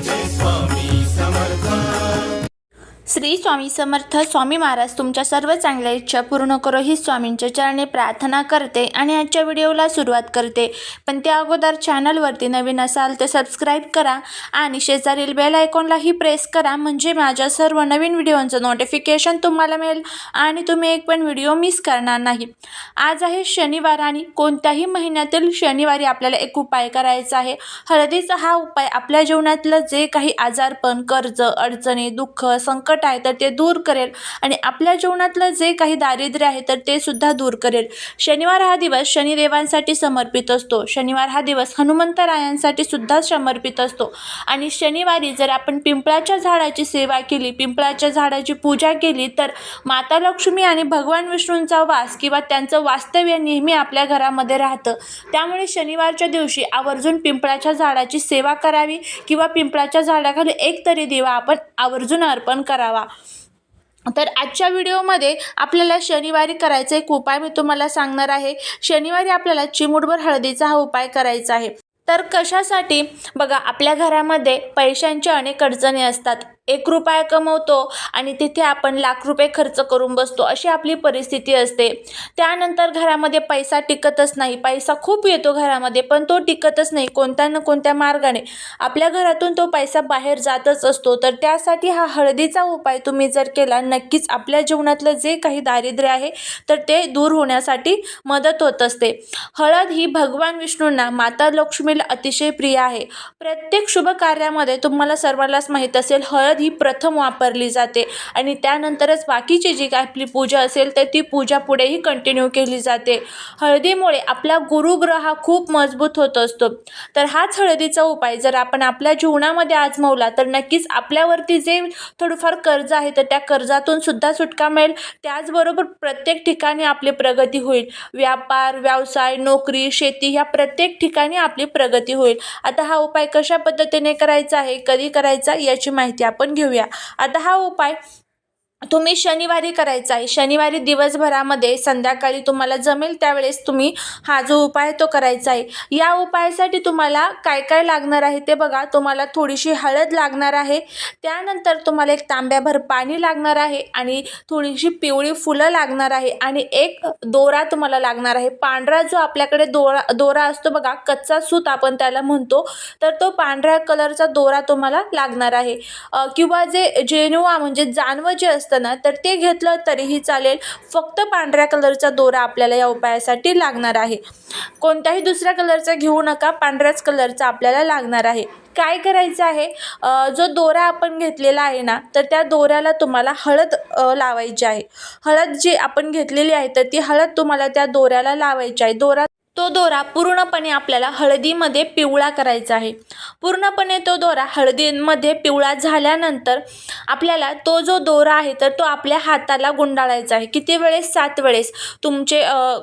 this one. Shri Swami Samarth Swami Maharaj तुमच्या सर्व चांगल्या इच्छा पूर्ण करो ही स्वामींच्या चरणी प्रार्थना करते आणि आजच्या व्हिडिओला सुरुवात करते. पण त्या अगोदर चॅनलवरती नवीन असाल तर सबस्क्राईब करा आणि शेजारील बेल आयकॉनलाही प्रेस करा म्हणजे माझ्या सर्व नवीन व्हिडिओंचं नोटिफिकेशन तुम्हाला मिळेल आणि तुम्ही एक पण व्हिडिओ मिस करणार नाही. आज आहे शनिवार आणि कोणत्याही महिन्यातील शनिवारी आपल्याला एक उपाय करायचा आहे. हळदीचा हा उपाय आपल्या जीवनातलं जे काही आजारपण कर्ज अडचणी दुःख संकट आहे तर ते दूर करेल. आणि आपल्या जीवनातलं जे काही दारिद्र्य आहे तर ते सुद्धा दूर करेल. शनिवार हा दिवस शनिदेवांसाठी समर्पित असतो. शनिवार हा दिवस हनुमंतरायांसाठी सुद्धा समर्पित असतो. आणि शनिवारी जर आपण पिंपळाच्या झाडाची सेवा केली पिंपळाच्या झाडाची पूजा केली तर माता लक्ष्मी आणि भगवान विष्णूंचा वास किंवा त्यांचं वास्तव्य नेहमी आपल्या घरामध्ये राहतं. त्यामुळे शनिवारच्या दिवशी आवर्जून पिंपळाच्या झाडाची सेवा करावी किंवा पिंपळाच्या झाडाखाली एक तरी दिवा आपण आवर्जून अर्पण करावा. तर आजच्या व्हिडिओमध्ये आपल्याला शनिवारी करायचा एक उपाय मी तुम्हाला सांगणार आहे. शनिवारी आपल्याला चिमूटभर हळदीचा हा उपाय करायचा आहे. तर कशासाठी? बघा आपल्या घरामध्ये पैशांच्या अनेक अडचणी असतात. एक रुपया कमवतो आणि तिथे आपण लाख रुपये खर्च करून बसतो अशी आपली परिस्थिती असते. त्यानंतर घरामध्ये पैसा टिकतच नाही. पैसा खूप येतो घरामध्ये पण तो टिकतच नाही कोणत्या ना कोणत्या मार्गाने. आपल्या घरातून तो पैसा बाहेर जातच असतो. तर त्यासाठी हा हळदीचा उपाय तुम्ही जर केला नक्कीच आपल्या जीवनातलं जे काही दारिद्र्य आहे तर ते दूर होण्यासाठी मदत होत असते. हळद ही भगवान विष्णूंना माता लक्ष्मीला अतिशय प्रिय आहे. प्रत्येक शुभ कार्यामध्ये तुम्हाला सर्वांनाच माहीत असेल हळद ही प्रथम वापरली जाते. आणि त्यानंतरच बाकीची जी काय आपली पूजा असेल तर ती पूजा पुढेही कंटिन्यू केली जाते. हळदीमुळे आपला गुरुग्रह हा खूप मजबूत होत असतो. तर हाच हळदीचा उपाय. जर आपण आपल्या जीवनामध्ये आजमवला तर नक्कीच आपल्यावरती जे थोडंफार कर्ज आहे तर त्या कर्जातून सुद्धा सुटका मिळेल. त्याचबरोबर प्रत्येक ठिकाणी आपली प्रगती होईल. व्यापार व्यवसाय नोकरी शेती ह्या प्रत्येक ठिकाणी आपली प्रगती होईल. आता हा उपाय कशा पद्धतीने करायचा आहे कधी करायचा याची माहिती आपण घेऊया. आता हा उपाय तुम्ही शनिवारी करायचा आहे. शनिवारी दिवसभरामध्ये संध्याकाळी तुम्हाला जमेल त्यावेळेस तुम्ही हा जो उपाय तो करायचा आहे. या उपायासाठी तुम्हाला काय काय लागणार आहे ते बघा. तुम्हाला थोडीशी हळद लागणार आहे. त्यानंतर तुम्हाला एक तांब्याभर पाणी लागणार आहे आणि थोडीशी पिवळी फुलं लागणार आहे आणि एक दोरा तुम्हाला लागणार आहे. पांढरा जो आपल्याकडे दोरा दोरा असतो बघा कच्चा सूत आपण त्याला म्हणतो तर तो पांढऱ्या कलरचा दोरा तुम्हाला लागणार आहे. किंवा जे जेनुआ म्हणजे जानवं जे असतं ना तर ते घेतलं तरीही चालेल. फक्त पांढऱ्या कलरचा दोरा आपल्याला या उपायासाठी लागणार आहे. कोणत्याही दुसऱ्या कलरचा घेऊ नका पांढऱ्याच कलरचा आपल्याला लागणार आहे. काय करायचं आहे? जो दोरा आपण घेतलेला आहे ना तर त्या दोऱ्याला तुम्हाला हळद लावायची आहे. हळद जी आपण घेतलेली आहे तर ती हळद तुम्हाला त्या दोऱ्याला लावायची आहे. दोरा तो दोरा पूर्णपणे आपल्याला हळदीमध्ये पिवळा करायचा आहे. पूर्णपणे तो दोरा हळदीमध्ये पिवळा झाल्यानंतर आपल्याला तो जो दोरा आहे तर तो आपल्या हाताला गुंडाळायचा आहे. किती वेळेस? सात वेळेस. तुमचे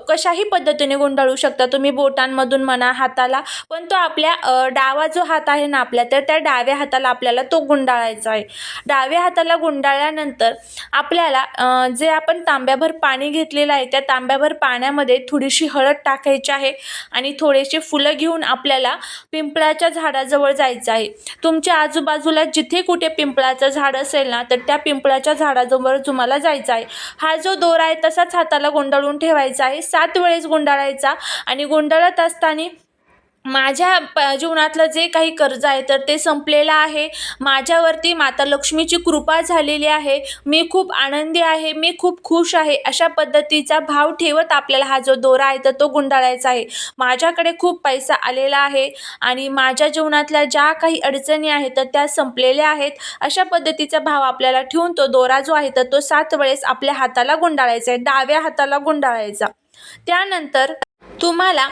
कशाही पद्धतीने गुंडाळू शकता. तुम्ही बोटांमधून म्हणा हाताला पण तो आपल्या डावा जो हात आहे ना आपल्या तर त्या डाव्या हाताला आपल्याला तो गुंडाळायचा आहे. डाव्या हाताला गुंडाळल्यानंतर आपल्याला जे आपण तांब्याभर पाणी घेतलेलं आहे त्या तांब्याभर पाण्यामध्ये थोडीशी हळद टाकायची आहे. आणि थोडेसे फुलं घेऊन आपल्याला पिंपळाच्या झाडाजवळ जायचं आहे. तुमच्या आजूबाजूला जिथे कुठे पिंपळाचं झाड असेल ना तर त्या पिंपळाच्या झाडाजवळ तुम्हाला जायचं आहे. हा जो दोरा आहे तसाच हाताला गुंडाळून ठेवायचा आहे. सात वेळेस गुंडाळायचा आणि गुंडाळत असताना माझ्या प जीवनातलं जे काही कर्ज आहे तर ते संपलेलं आहे. माझ्यावरती माता लक्ष्मीची कृपा झालेली आहे. मी खूप आनंदी आहे. मी खूप खुश आहे. अशा पद्धतीचा भाव ठेवत आपल्याला हा जो दोरा आहे तर तो गुंडाळायचा आहे. माझ्याकडे खूप पैसा आलेला आहे आणि माझ्या जीवनातल्या ज्या काही अडचणी आहेत तर त्या संपलेल्या आहेत. अशा पद्धतीचा भाव आपल्याला ठेवून तो दोरा जो आहे तर तो सात वेळेस आपल्या हाताला गुंडाळायचा आहे. डाव्या हाताला गुंडाळायचा. त्यानंतर तुम्हाला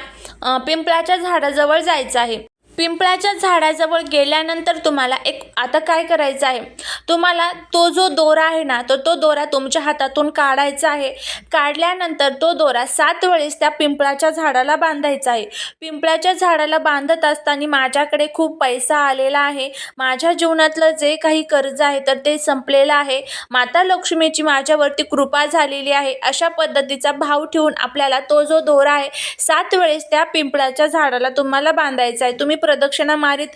पिंपळाच्या झाडाजवळ जायचं आहे. पिंपळाच्या झाडाजवळ गेल्यानंतर तुम्हाला एक आता काय करायचं आहे? तुम्हाला तो जो दोरा आहे ना तर तो दोरा तुमच्या हातातून काढायचा आहे. काढल्यानंतर तो दोरा सात वेळेस त्या पिंपळाच्या झाडाला बांधायचा आहे. पिंपळाच्या झाडाला बांधत असताना माझ्याकडे खूप पैसा आलेला आहे. माझ्या जीवनातलं जे काही कर्ज आहे तर ते संपलेलं आहे. माता लक्ष्मीची माझ्यावरती कृपा झालेली आहे. अशा पद्धतीचा भाव ठेवून आपल्याला तो जो दोरा आहे सात वेळेस त्या पिंपळाच्या झाडाला तुम्हाला बांधायचा आहे. तुम्ही प्रदक्षिणा मारीत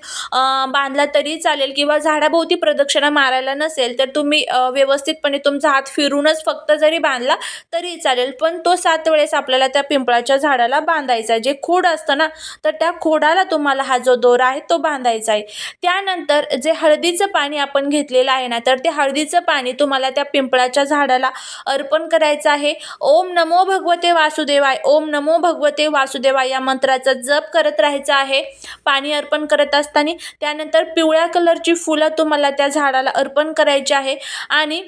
बांधला तरी चालेल किंवा झाडाभोवती प्रदक्षिणा मारायला नसेल तर तुम्ही व्यवस्थितपणे तुमचा हात फिरूनच फक्त जरी बांधला तरी चालेल. पण तो सात वेळेस आपल्याला त्या पिंपळाच्या झाडाला बांधायचा आहे. जे खोड असतं ना तर त्या खोडाला तुम्हाला हा जो दोरा आहे तो बांधायचा आहे. त्यानंतर जे हळदीचं पाणी आपण घेतलेलं आहे ना तर ते हळदीचं पाणी तुम्हाला त्या पिंपळाच्या झाडाला अर्पण करायचं आहे. ओम नमो भगवते वासुदेवाय ओम नमो भगवते वासुदेवाय या मंत्राचा जप करत राहायचा आहे. पाणी अर्पण करत असताना त्यानंतर पिवळ्या कलरची फुलं तुम्हाला त्या झाडाला अर्पण करायची आहे. आणि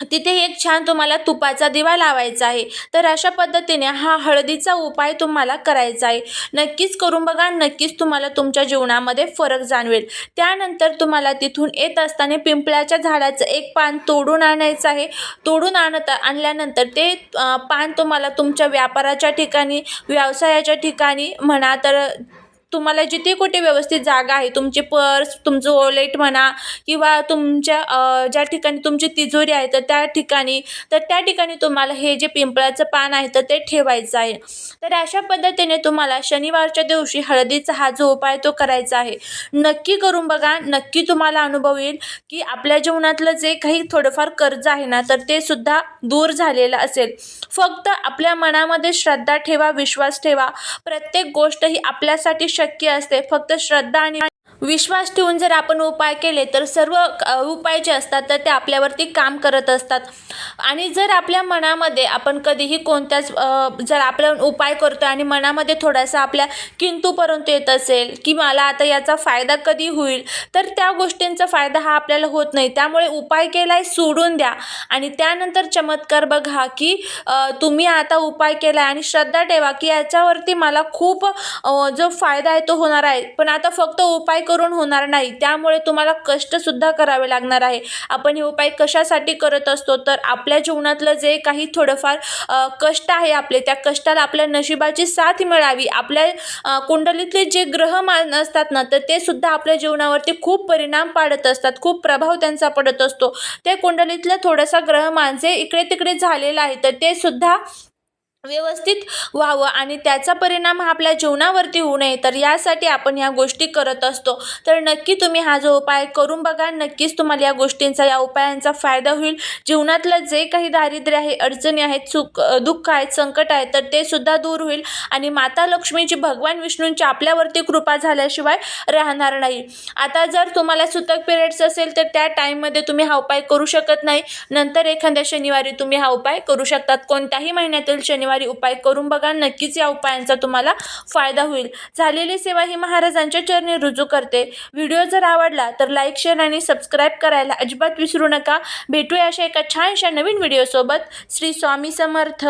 तिथे एक छान तुम्हाला तुपाचा दिवा लावायचा आहे. तर अशा पद्धतीने हा हळदीचा उपाय तुम्हाला करायचा आहे. नक्कीच करून बघा नक्कीच तुम्हाला तुमच्या जीवनामध्ये फरक जाणवेल. त्यानंतर तुम्हाला तिथून येत असताना पिंपळाच्या झाडाचं एक पान तोडून आणायचं आहे. तोडून आणत आणल्यानंतर ते पान तुम्हाला तुमच्या व्यापाराच्या ठिकाणी व्यवसायाच्या ठिकाणी म्हणा तर तुम्हाला जिथे कुठे व्यवस्थित जागा आहे तुमचे पर्स तुमचं वॉलेट म्हणा किंवा तुमच्या ज्या ठिकाणी तुमची तिजोरी आहे तर त्या ठिकाणी तर त्या ठिकाणी तुम्हाला हे जे पिंपळाचं पान आहे तर ते ठेवायचं आहे. तर अशा पद्धतीने तुम्हाला शनिवारच्या दिवशी हळदीचा हा जो उपाय तो करायचा आहे. नक्की करून बघा नक्की तुम्हाला अनुभव येईल की आपल्या जीवनातलं जे काही थोडंफार कर्ज आहे ना तर ते सुद्धा दूर झालेलं असेल. फक्त आपल्या मनामध्ये श्रद्धा ठेवा विश्वास ठेवा. प्रत्येक गोष्ट ही आपल्यासाठी शक्य असते. फक्त श्रद्धा आणि विश्वास ठेवून जर आपण उपाय केले तर सर्व उपाय जे असतात तर ते आपल्यावरती काम करत असतात. आणि जर आपल्या मनामध्ये आपण कधीही कोणत्याच जर आपण उपाय करतो आणि मनामध्ये थोडासा आपल्या किंतूपर्यंत येत असेल की मला आता याचा फायदा कधी होईल तर त्या गोष्टींचा फायदा हा आपल्याला होत नाही. त्यामुळे उपाय केलाय सोडून द्या. आणि त्यानंतर चमत्कार बघा की तुम्ही आता उपाय केला आणि श्रद्धा ठेवा की याच्यावरती मला खूप जो फायदा आहे तो होणार आहे. पण आता फक्त उपाय करून करून होणार नाही. त्यामुळे तुम्हाला कष्टसुद्धा करावे लागणार आहे. आपण हे उपाय कशासाठी करत असतो? तर आपल्या जीवनातलं जे काही थोडंफार कष्ट आहे आपले त्या कष्टाला आपल्या नशिबाची साथ मिळावी. आपल्या कुंडलीतले जे ग्रह मान असतात ना तर ते सुद्धा आपल्या जीवनावरती खूप परिणाम पाडत असतात. खूप प्रभाव त्यांचा पडत असतो. त्या कुंडलीतलं थोडासा ग्रहमान जे इकडे तिकडे झालेलं आहे तर ते सुद्धा व्यवस्थित व्हावं आणि त्याचा परिणाम हा आपल्या जीवनावरती होऊ नये. तर यासाठी आपण ह्या गोष्टी करत असतो. तर नक्की तुम्ही हा जो उपाय करून बघा. नक्कीच तुम्हाला या गोष्टींचा या उपायांचा फायदा होईल. जीवनातलं जे काही दारिद्र्य आहे अडचणी आहेत सुख दुःख आहेत संकट आहेत तर ते सुद्धा दूर होईल आणि माता लक्ष्मीची भगवान विष्णूंची आपल्यावरती कृपा झाल्याशिवाय राहणार नाही. आता जर तुम्हाला सुतक पिरियड्स असेल तर त्या टाईममध्ये तुम्ही हा उपाय करू शकत नाही. नंतर एखाद्या शनिवारी तुम्ही हा उपाय करू शकतात. कोणत्याही महिन्यातील शनिवार उपाय करून बघा नक्कीच या उपायांचा तुम्हाला फायदा होईल. झालेली सेवा ही महाराजांच्या चरणी रुजू करते. व्हिडिओ जर आवडला तर लाईक शेअर आणि सबस्क्राईब करायला अजिबात विसरू नका. भेटूया अशा एका छानशा नवीन व्हिडिओसोबत. श्री स्वामी समर्थ.